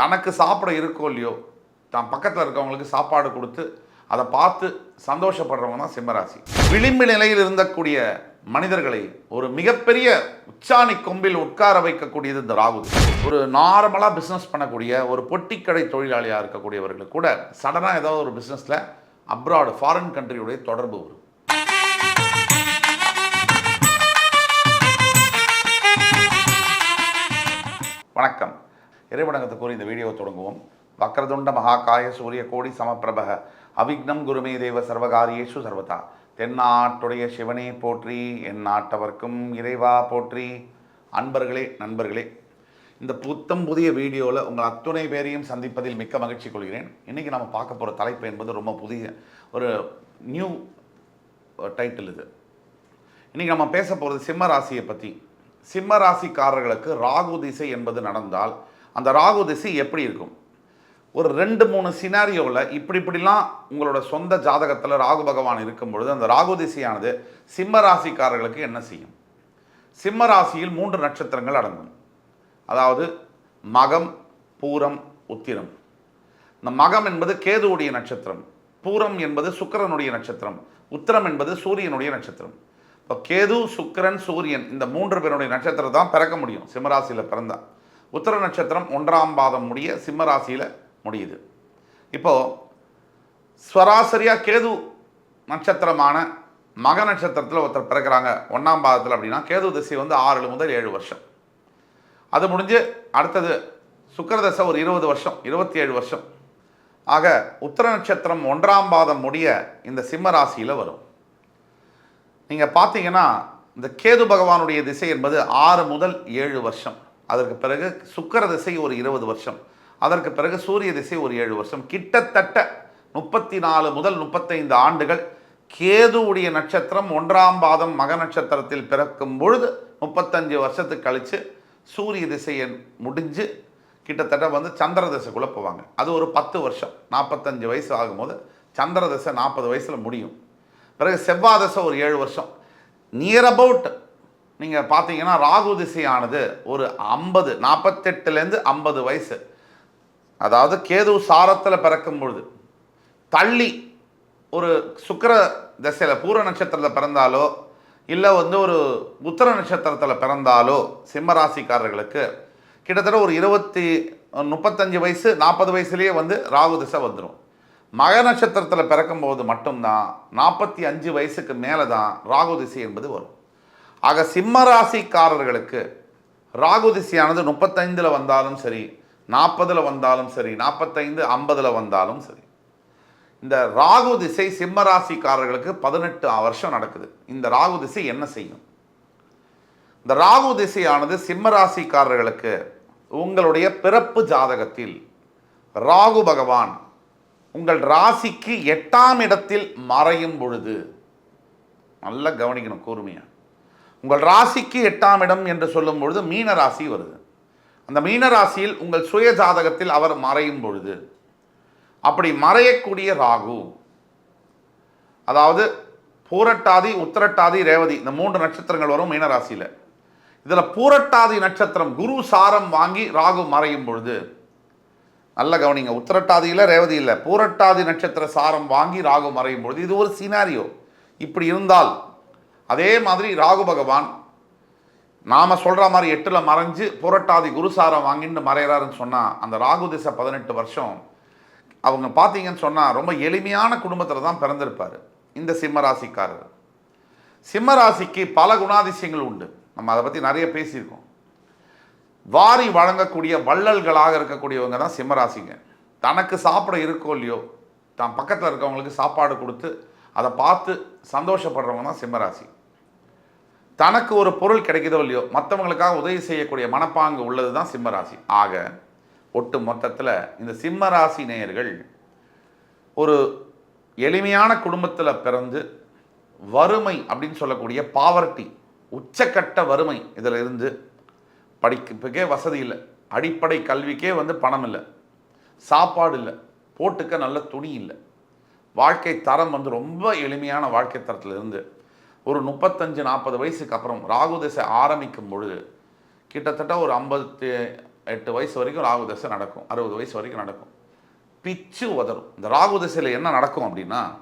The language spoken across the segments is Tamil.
தனக்கு சாப்பிட இருக்கோ இல்லையோ தான் பக்கத்தில் இருக்கவங்களுக்கு சாப்பாடு கொடுத்து அதை பார்த்து சந்தோஷப்படுறவங்க தான் சிம்மராசி. விளிம்பு நிலையில் இருந்தக்கூடிய மனிதர்களை ஒரு மிகப்பெரிய உச்சாணி கொம்பில் உட்கார வைக்கக்கூடியது இந்த ராகு. ஒரு நார்மலாக பிஸ்னஸ் பண்ணக்கூடிய ஒரு பொட்டிக்கடை தொழிலாளியாக இருக்கக்கூடியவர்களுக்கு கூட சடனாக ஏதாவது ஒரு பிஸ்னஸில் அப்ராடு ஃபாரின் கண்ட்ரியுடைய தொடர்பு வரும். வணக்கம். இறைவணங்கத்தை கூறி இந்த வீடியோவை தொடங்குவோம். வக்ரதுண்ட மகாகாய சூரிய கோடி சமப்பிரபக அவிக்னம் குருமே தேவ சர்வகாரியேஷு சர்வதா. தென்னாட்டுடைய சிவனே போற்றி என் நாட்டவர்க்கும் இறைவா போற்றி. அன்பர்களே நண்பர்களே இந்த புத்தம் புதிய வீடியோவில் உங்கள் அத்துணை பேரையும் சந்திப்பதில் மிக்க மகிழ்ச்சி கொள்கிறேன். இன்றைக்கி நம்ம பார்க்க போகிற தலைப்பு என்பது ரொம்ப புதிய ஒரு நியூ டைட்டில் இது. இன்றைக்கி நம்ம பேச போகிறது சிம்ம ராசியை பற்றி சிம்ம ராசிக்காரர்களுக்கு ராகு திசை என்பது நடந்தால் அந்த ராகு திசை எப்படி இருக்கும்? ஒரு ரெண்டு மூணு சினாரியோவில் இப்படி இப்படிலாம் உங்களோட சொந்த ஜாதகத்தில் ராகு பகவான் இருக்கும் பொழுது அந்த ராகு திசையானது சிம்ம ராசிக்காரர்களுக்கு என்ன செய்யும்? சிம்ம ராசியில் மூன்று நட்சத்திரங்கள் அடங்கும். அதாவது மகம் பூரம் உத்திரம். இந்த மகம் என்பது கேதுவுடைய நட்சத்திரம். பூரம் என்பது சுக்கிரனுடைய நட்சத்திரம். உத்திரம் என்பது சூரியனுடைய நட்சத்திரம். இப்போ கேது சுக்கிரன் சூரியன் இந்த மூன்று பேருடைய நட்சத்திரம் தான் பிறக்க முடியும். சிம்மராசியில் பிறந்தா. உத்தர நட்சத்திரம் ஒன்றாம் பாதம் முடிய சிம்மராசியில் முடியுது. இப்போது சராசரியாக கேது நட்சத்திரமான மக நட்சத்திரத்தில் ஒருத்தர் பிறக்கிறாங்க. ஒன்றாம் பாதத்தில் அப்படின்னா கேது திசை வந்து ஆறு முதல் ஏழு வருஷம். அது முடிஞ்சு அடுத்தது சுக்கரதசை ஒரு இருபது வருஷம் இருபத்தி ஏழு வருஷம். ஆக உத்தர நட்சத்திரம் ஒன்றாம் பாதம் முடிய இந்த சிம்ம ராசியில் வரும். நீங்கள் பார்த்தீங்கன்னா இந்த கேது பகவானுடைய திசை என்பது ஆறு முதல் ஏழு வருஷம். அதற்கு பிறகு சுக்கிர திசை ஒரு இருபது வருஷம். அதற்கு பிறகு சூரிய திசை ஒரு ஏழு வருஷம். கிட்டத்தட்ட முப்பத்தி நாலு முதல் முப்பத்தைந்து ஆண்டுகள் கேதுவுடைய நட்சத்திரம் ஒன்றாம் பாதம் மக நட்சத்திரத்தில் பிறக்கும் பொழுது முப்பத்தஞ்சு வருஷத்துக்கு கழித்து சூரிய திசையை முடிஞ்சு கிட்டத்தட்ட வந்து சந்திர திசைக்குள்ளே போவாங்க. அது ஒரு பத்து வருஷம். நாற்பத்தஞ்சு வயசு ஆகும்போது சந்திர திசை நாற்பது வயசில் முடியும். பிறகு செவ்வாய் திசை ஒரு ஏழு வருஷம். நியர் அபவுட் நீங்கள் பார்த்தீங்கன்னா ராகு திசையானது ஒரு ஐம்பது நாற்பத்தெட்டுலேருந்து ஐம்பது வயசு. அதாவது கேது சாரத்தில் பிறக்கும் பொழுது. தள்ளி ஒரு சுக்கர திசையில் பூர நட்சத்திரத்தில் பிறந்தாலோ இல்லை வந்து ஒரு உத்தர நட்சத்திரத்தில் பிறந்தாலோ சிம்மராசிக்காரர்களுக்கு கிட்டத்தட்ட ஒரு இருபத்தி முப்பத்தஞ்சு வயசு நாற்பது வயசுலேயே வந்து ராகு திசை வந்துடும் மக நட்சத்திரத்தில் பிறக்கும்போது மட்டும்தான் நாற்பத்தி அஞ்சு வயசுக்கு மேலே தான் ராகு திசை என்பது வரும். ஆக சிம்ம ராசிக்காரர்களுக்கு ராகு திசையானது முப்பத்தைந்தில் வந்தாலும் சரி நாற்பதில் வந்தாலும் சரி நாற்பத்தைந்து ஐம்பதில் வந்தாலும் சரி. இந்த ராகு திசை சிம்ம ராசிக்காரர்களுக்கு பதினெட்டு வருஷம் நடக்குது. இந்த ராகு திசை என்ன செய்யும்? இந்த ராகு திசையானது சிம்ம ராசிக்காரர்களுக்கு உங்களுடைய பிறப்பு ஜாதகத்தில் ராகு பகவான் உங்கள் ராசிக்கு எட்டாம் இடத்தில் மறையும் பொழுது நல்லா கவனிக்கணும் கூர்மையாக உங்கள் ராசிக்கு எட்டாம் இடம் என்று சொல்லும் பொழுது மீன ராசி வருது. அந்த மீன ராசியில் உங்கள் சுய ஜாதகத்தில் அவர் மறையும் பொழுது அப்படி மறையக்கூடிய ராகு அதாவது பூரட்டாதி உத்திரட்டாதி ரேவதி இந்த மூன்று நட்சத்திரங்கள் வரும் மீனராசியில் இதில் பூரட்டாதி நட்சத்திரம் குரு சாரம் வாங்கி ராகு மறையும் பொழுது நல்ல கவனிங்க உத்திரட்டாதியில் ரேவதி இல்லை பூரட்டாதி நட்சத்திர சாரம் வாங்கி ராகு மறையும் பொழுது இது ஒரு சினாரியோ இப்படி இருந்தால் அதே மாதிரி ராகு பகவான் நாம் சொல்கிற மாதிரி எட்டில் மறைஞ்சு புரட்டாதி குருசாரம் வாங்கிட்டு மறையிறாருன்னு சொன்னால் அந்த ராகு திசை பதினெட்டு வருஷம் அவங்க பார்த்தீங்கன்னு சொன்னால் ரொம்ப எளிமையான குடும்பத்தில் தான் பிறந்திருப்பார். இந்த சிம்மராசிக்காரர். சிம்மராசிக்கு பல குணாதிசயங்கள் உண்டு. நம்ம அதை பற்றி நிறைய பேசியிருக்கோம். வாரி வழங்கக்கூடிய வள்ளல்களாக இருக்கக்கூடியவங்க தான் சிம்மராசிங்க. தனக்கு சாப்பிட இருக்கோ இல்லையோ தான் பக்கத்தில் இருக்கவங்களுக்கு சாப்பாடு கொடுத்து அதை பார்த்து சந்தோஷப்படுறவங்க தான் சிம்மராசி. தனக்கு ஒரு பொருள் கிடைக்குதோ இல்லையோ மற்றவங்களுக்காக உதவி செய்யக்கூடிய மனப்பாங்கு உள்ளது தான் சிம்மராசி. ஆக ஒட்டு மொத்தத்தில் இந்த சிம்மராசி நேயர்கள் ஒரு எளிமையான குடும்பத்தில் பிறந்து வறுமை அப்படின்னு சொல்லக்கூடிய பாவர்ட்டி உச்சக்கட்ட வறுமை இதில் இருந்து படிப்புக்கே வசதி இல்லை. அடிப்படை கல்விக்கே வந்து பணம் இல்லை. சாப்பாடு இல்லை. போட்டுக்க நல்ல துணி இல்லை. வாழ்க்கை தரம் வந்து ரொம்ப எளிமையான வாழ்க்கை தரத்தில் இருந்து ஒரு முப்பத்தஞ்சு நாற்பது வயசுக்கு அப்புறம் ராகு திசை ஆரம்பிக்கும் பொழுது கிட்டத்தட்ட ஒரு ஐம்பத்தி எட்டு வயசு வரைக்கும் ராகு தசை நடக்கும் அறுபது வயசு வரைக்கும் நடக்கும். பிச்சு உதறும். இந்த ராகு தசையில் என்ன நடக்கும் அப்படின்னா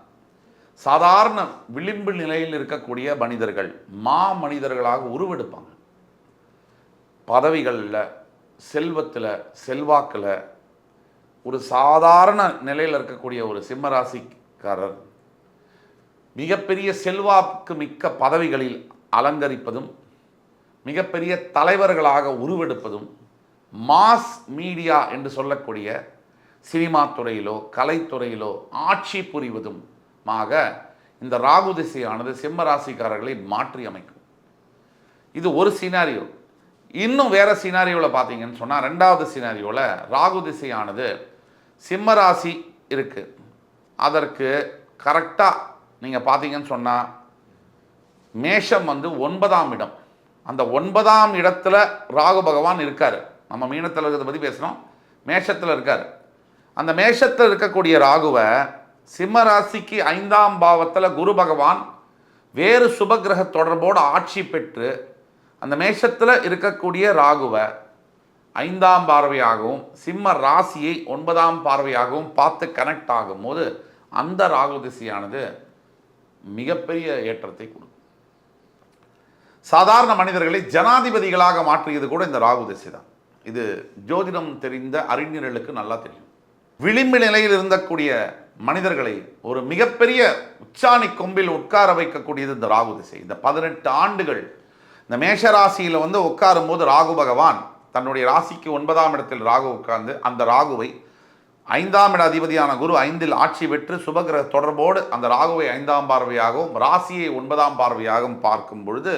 சாதாரண விளிம்பு நிலையில் இருக்கக்கூடிய மனிதர்கள் மா மனிதர்களாக உருவெடுப்பாங்க. பதவிகளில் செல்வத்தில் செல்வாக்கில் ஒரு சாதாரண நிலையில் இருக்கக்கூடிய ஒரு சிம்மராசிக்காரர் மிகப்பெரிய செல்வாக்கு மிக்க பதவிகளில் அலங்கரிப்பதும் மிகப்பெரிய தலைவர்களாக உருவெடுப்பதும் மாஸ் மீடியா என்று சொல்லக்கூடிய சினிமா துறையிலோ கலைத்துறையிலோ ஆட்சி புரிவதும் மாக இந்த ராகு திசையானது சிம்ம ராசிக்காரர்களை மாற்றி அமைக்கும். இது ஒரு சினாரியோ இன்னும் வேற சினாரியோவில் பார்த்தீங்கன்னு சொன்னால் ரெண்டாவது சினாரியோவில் ராகு திசையானது சிம்ம ராசி இருக்குது அதற்கு கரெக்டாக நீங்கள் பார்த்தீங்கன்னு சொன்னால் மேஷம் வந்து ஒன்பதாம் இடம். அந்த ஒன்பதாம் இடத்துல ராகு பகவான் இருக்கார். நம்ம மீனத்தில் இருக்கிறத பற்றி பேசுகிறோம் மேஷத்தில் இருக்கார். அந்த மேஷத்தில் இருக்கக்கூடிய ராகுவை சிம்ம ராசிக்கு ஐந்தாம் பாவத்தில் குரு பகவான் வேறு சுபகிரக தொடர்போடு ஆட்சி பெற்று அந்த மேஷத்தில் இருக்கக்கூடிய ராகுவை ஐந்தாம் பார்வையாகவும் சிம்ம ராசியை ஒன்பதாம் பார்வையாகவும் பார்த்து கனெக்ட் ஆகும்போது அந்த ராகு திசையானது மிகப்பெரிய ஏற்றத்தை கொடுக்கும். சாதாரண மனிதர்களை ஜனாதிபதிகளாக மாற்றியது கூட இந்த ராகு திசை தான். இது ஜோதிடம் தெரிந்த அறிஞர்களுக்கு நல்லா தெரியும். விளிம்பு நிலையில் இருந்தக்கூடிய மனிதர்களை ஒரு மிகப்பெரிய உச்சாணி கொம்பில் உட்கார வைக்கக்கூடியது இந்த ராகு திசை. இந்த பதினெட்டு ஆண்டுகள் இந்த மேஷ ராசியில் வந்து உட்காரும் போது ராகு பகவான் தன்னுடைய ராசிக்கு ஒன்பதாம் இடத்தில் ராகு உட்கார்ந்து அந்த ராகுவை ஐந்தாம் இட அதிபதியான குரு ஐந்தில் ஆட்சி பெற்று சுபகிரக தொடர்போடு அந்த ராகுவை ஐந்தாம் பார்வையாகவும் ராசியை ஒன்பதாம் பார்வையாகவும் பார்க்கும் பொழுது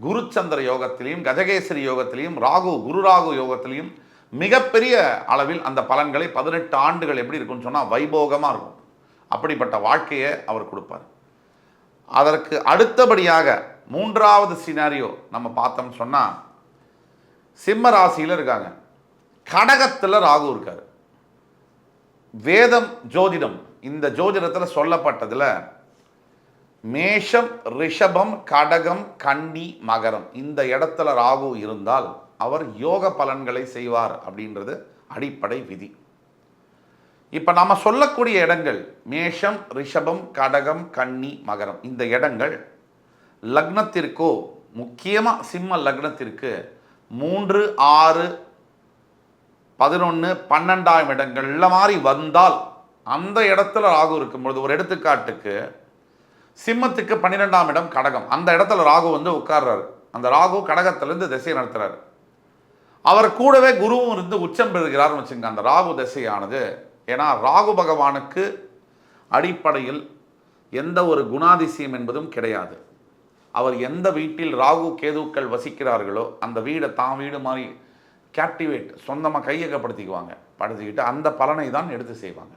குருச்சந்திர யோகத்திலையும் கஜகேசரி யோகத்திலையும் ராகு குரு ராகு யோகத்திலையும் மிகப்பெரிய அளவில் அந்த பலன்களை பதினெட்டு ஆண்டுகள் எப்படி இருக்கும்னு சொன்னால் வைபோகமாக இருக்கும். அப்படிப்பட்ட வாழ்க்கையை அவர் கொடுப்பார். அதற்கு அடுத்தபடியாக மூன்றாவது சினாரியோ நம்ம பார்த்தோம்னு சொன்னால் சிம்ம ராசியில் இருக்காங்க. கடகத்தில் ராகு இருக்கார். வேதம் ஜோதிடம் இந்த ஜோதிடத்தில் சொல்லப்பட்டதில் மேஷம் ரிஷபம் கடகம் கன்னி மகரம். இந்த இடத்துல ராகு இருந்தால் அவர் யோக பலன்களை செய்வார் அப்படின்றது அடிப்படை விதி. இப்போ நாம் சொல்லக்கூடிய இடங்கள் மேஷம் ரிஷபம் கடகம் கன்னி மகரம். இந்த இடங்கள் லக்னத்திற்கோ முக்கியமாக சிம்ம லக்னத்திற்கு மூன்று ஆறு பதினொன்று பன்னெண்டாம் இடங்கள்ல மாதிரி வந்தால் அந்த இடத்துல ராகு இருக்கும் பொழுது ஒரு எடுத்துக்காட்டுக்கு சிம்மத்துக்கு பன்னிரெண்டாம் இடம் கடகம். அந்த இடத்துல ராகு வந்து உட்கார்றாரு. அந்த ராகு கடகத்திலிருந்து திசை நடத்துறாரு. அவர் கூடவே குருவும் இருந்து உச்சம் பெறுகிறார்னு வச்சுங்க அந்த ராகு திசையானது. ஏன்னா ராகு பகவானுக்கு அடிப்படையில் எந்த ஒரு குணாதிசயம் என்பதும் கிடையாது. அவர் எந்த வீட்டில் ராகு கேதுக்கள் வசிக்கிறார்களோ அந்த வீடை தான் வீடு மாதிரி கேப்டிவேட் சொந்தமாக கையகப்படுத்திக்குவாங்க. படுத்திக்கிட்டு அந்த பலனை தான் எடுத்து செய்வாங்க.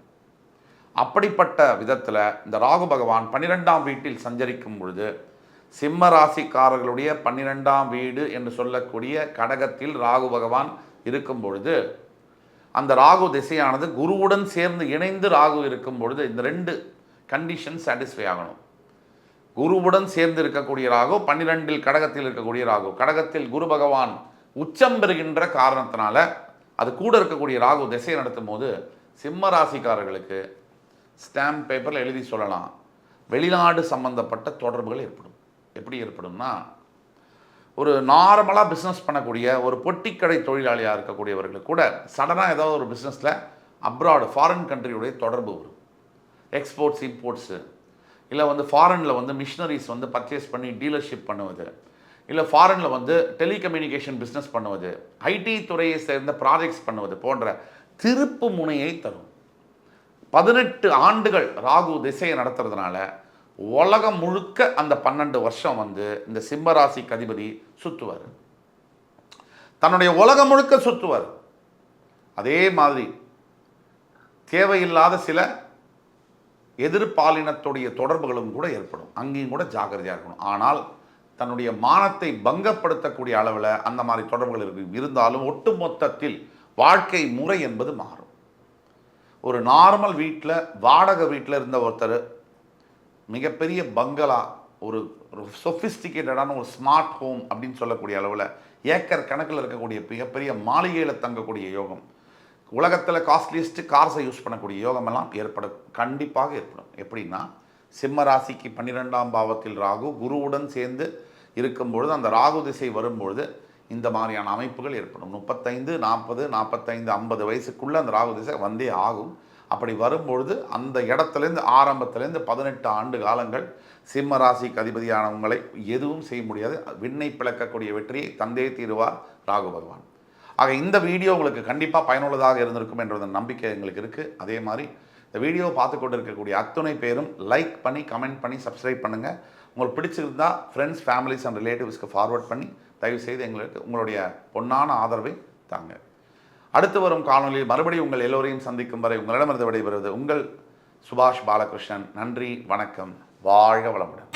அப்படிப்பட்ட விதத்தில் இந்த ராகு பகவான் பன்னிரெண்டாம் வீட்டில் சஞ்சரிக்கும் பொழுது சிம்ம ராசிக்காரர்களுடைய பன்னிரெண்டாம் வீடு என்று சொல்லக்கூடிய கடகத்தில் ராகு பகவான் இருக்கும் பொழுது அந்த ராகு திசையானது குருவுடன் சேர்ந்து இணைந்து ராகு இருக்கும் பொழுது இந்த ரெண்டு கண்டிஷன் சாட்டிஸ்ஃபை ஆகணும். குருவுடன் சேர்ந்து இருக்கக்கூடிய ராகு பன்னிரெண்டில் கடகத்தில் இருக்கக்கூடிய ராகு. கடகத்தில் குரு பகவான் உச்சம் பெறுகின்ற காரணத்தினால அது கூட இருக்கக்கூடிய ராகு திசை நடத்தும் போது சிம்ம ராசிக்காரர்களுக்கு ஸ்டாம்ப் பேப்பரில் எழுதி சொல்லலாம். வெளிநாடு சம்பந்தப்பட்ட தொடர்புகள் ஏற்படும். எப்படி ஏற்படும்னா ஒரு நார்மலாக பிஸ்னஸ் பண்ணக்கூடிய ஒரு பொட்டிக்கடை தொழிலாளியாக இருக்கக்கூடியவர்களுக்கு கூட சடனாக ஏதாவது ஒரு பிஸ்னஸில் அப்ராடு ஃபாரின் கண்ட்ரியுடைய தொடர்பு வரும். எக்ஸ்போர்ட்ஸ் இம்போர்ட்ஸு இல்லை வந்து ஃபாரினில் வந்து மிஷினரிஸ் வந்து பர்ச்சேஸ் பண்ணி டீலர்ஷிப் பண்ணுவது இல்லை ஃபாரினில் வந்து டெலிகம்யூனிகேஷன் பிஸ்னஸ் பண்ணுவது ஐடி துறையை சேர்ந்த ப்ராஜெக்ட்ஸ் பண்ணுவது போன்ற திருப்பு முனையை தரும். பதினெட்டு ஆண்டுகள் ராகு திசையை நடத்துறதுனால உலகம் முழுக்க அந்த பன்னெண்டு வருஷம் வந்து இந்த சிம்மராசி கதிபதி அதிபதி சுற்றுவார் தன்னுடைய உலகம் முழுக்க சுற்றுவார் அதே மாதிரி தேவையில்லாத சில எதிர்பாலினத்துடைய தொடர்புகளும் கூட ஏற்படும். அங்கேயும் கூட ஜாக்கிரதையாக இருக்கணும். ஆனால் தன்னுடைய மானத்தை பங்கப்படுத்தக்கூடிய அளவில் அந்த மாதிரி தொடர்புகள் இருக்கு. இருந்தாலும் ஒட்டுமொத்தத்தில் வாழ்க்கை முறை என்பது மாறும். ஒரு நார்மல் வீட்டில் வாடகை வீட்டில் இருந்த ஒருத்தர் மிகப்பெரிய பங்களா ஒரு ஒரு சொஃபிஸ்டிகேட்டடான ஒரு ஸ்மார்ட் ஹோம் அப்படின்னு சொல்லக்கூடிய அளவில் ஏக்கர் கணக்கில் இருக்கக்கூடிய மிகப்பெரிய மாளிகையில் தங்கக்கூடிய யோகம் உலகத்தில் காஸ்ட்லியஸ்ட்டு கார்ஸை யூஸ் பண்ணக்கூடிய யோகமெல்லாம் ஏற்பட ஏற்படும் கண்டிப்பாக ஏற்படும். எப்படின்னா சிம்ம ராசிக்கு பன்னிரெண்டாம் பாவத்தில் ராகு குருவுடன் சேர்ந்து இருக்கும் பொழுது அந்த ராகு திசை வரும்பொழுது இந்த மாதிரியான அமைப்புகள் ஏற்படும். முப்பத்தைந்து நாற்பது நாற்பத்தைந்து ஐம்பது வயசுக்குள்ளே அந்த ராகு திசை வந்தே ஆகும். அப்படி வரும்பொழுது அந்த இடத்துலேருந்து ஆரம்பத்துலேருந்து பதினெட்டு ஆண்டு காலங்கள் சிம்ம ராசிக்கு அதிபதியானவங்களை எதுவும் செய்ய முடியாது. விண்ணை பிளக்கக்கூடிய வெற்றியை தந்தே தீருவார் ராகு பகவான். ஆக இந்த வீடியோ உங்களுக்கு கண்டிப்பாக பயனுள்ளதாக இருந்திருக்கும் என்ற நம்பிக்கை எங்களுக்கு இருக்குது அதே மாதிரி இந்த வீடியோ பார்த்து கொண்டு இருக்கக்கூடிய அத்துணை பேரும் லைக் பண்ணி கமெண்ட் பண்ணி சப்ஸ்கிரைப் பண்ணுங்கள் உங்களுக்கு பிடிச்சிருந்தா ஃப்ரெண்ட்ஸ் ஃபேமிலிஸ் அண்ட் ரிலேட்டிவ்ஸ்க்கு ஃபார்வர்ட் பண்ணி தயவு செய்து எங்களுக்கு உங்களுடைய பொன்னான ஆதரவை தாங்க. அடுத்து வரும் காணொலியில் மறுபடியும் உங்கள் எல்லோரையும் சந்திக்கும் வரை உங்களிடமிருந்து விடைபெறுவது உங்கள் சுபாஷ் பாலகிருஷ்ணன். நன்றி வணக்கம். வாழ்க வளமுடன்.